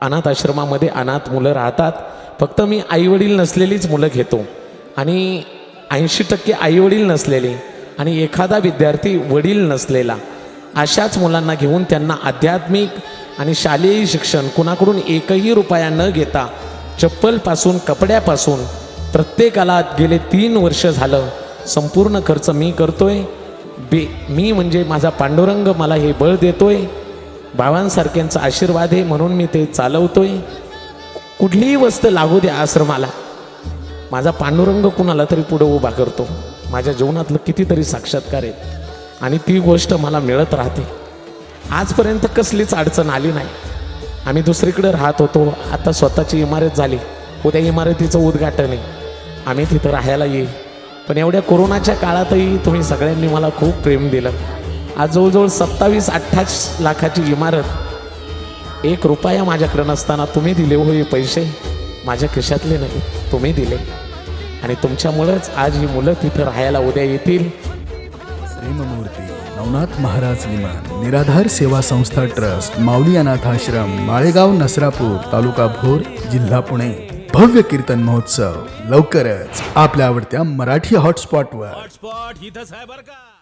अनाथ आश्रमामध्ये अनाथ मुलं राहतात. फक्त मी आईवडील नसलेलीच मुलं घेतो. आणि ऐंशी टक्के आईवडील नसलेली आणि एखादा विद्यार्थी वडील नसलेला अशाच मुलांना घेऊन त्यांना आध्यात्मिक आणि शालेय शिक्षण कुणाकडून एकही रुपया न घेता चप्पलपासून कपड्यापासून प्रत्येकाला गेले तीन वर्ष झालं. संपूर्ण खर्च मी करतोय. बे मी म्हणजे माझा पांडुरंग मला हे बळ देतोय. बाबांसारख्यांचा आशीर्वाद आहे म्हणून मी ते चालवतोय. कुठलीही वस्त लागू द्या आश्रमाला. माझा पांडुरंग कुणाला तरी पुढं उभा करतो. माझ्या जीवनातलं कितीतरी साक्षात्कार आहेत. आणि ती गोष्ट मला मिळत राहते. आजपर्यंत कसलीच अडचण आली नाही. आम्ही दुसरीकडे राहत होतो. आता स्वतःची इमारत झाली. उद्या इमारतीचं उद्घाटन आहे. आम्ही तिथं राहायला येईल. पण एवढ्या कोरोनाच्या काळातही तुम्ही सगळ्यांनी मला खूप प्रेम दिलं. आज जवळजवळ सत्तावीस अठ्ठावीस लाखाची इमारत एक रुपया माझ्याकडे नसताना तुम्ही दिले हो हे पैसे माझ्या खिशातले नाही तुम्ही दिले. आणि तुमच्यामुळेच आज ही मुलं तिथं राहायला उद्या येतील. प्रेममूर्ती नवनाथ महाराज लिमान निराधार सेवा संस्था ट्रस्ट माऊली अनाथ आश्रम माळेगाव नसरापूर तालुका भोर जिल्हा पुणे. भव्य कीर्तन महोत्सव लवकरच आपल्या आवडत्या मराठी हॉटस्पॉटवर. हॉटस्पॉट इथंच आहे बरं का.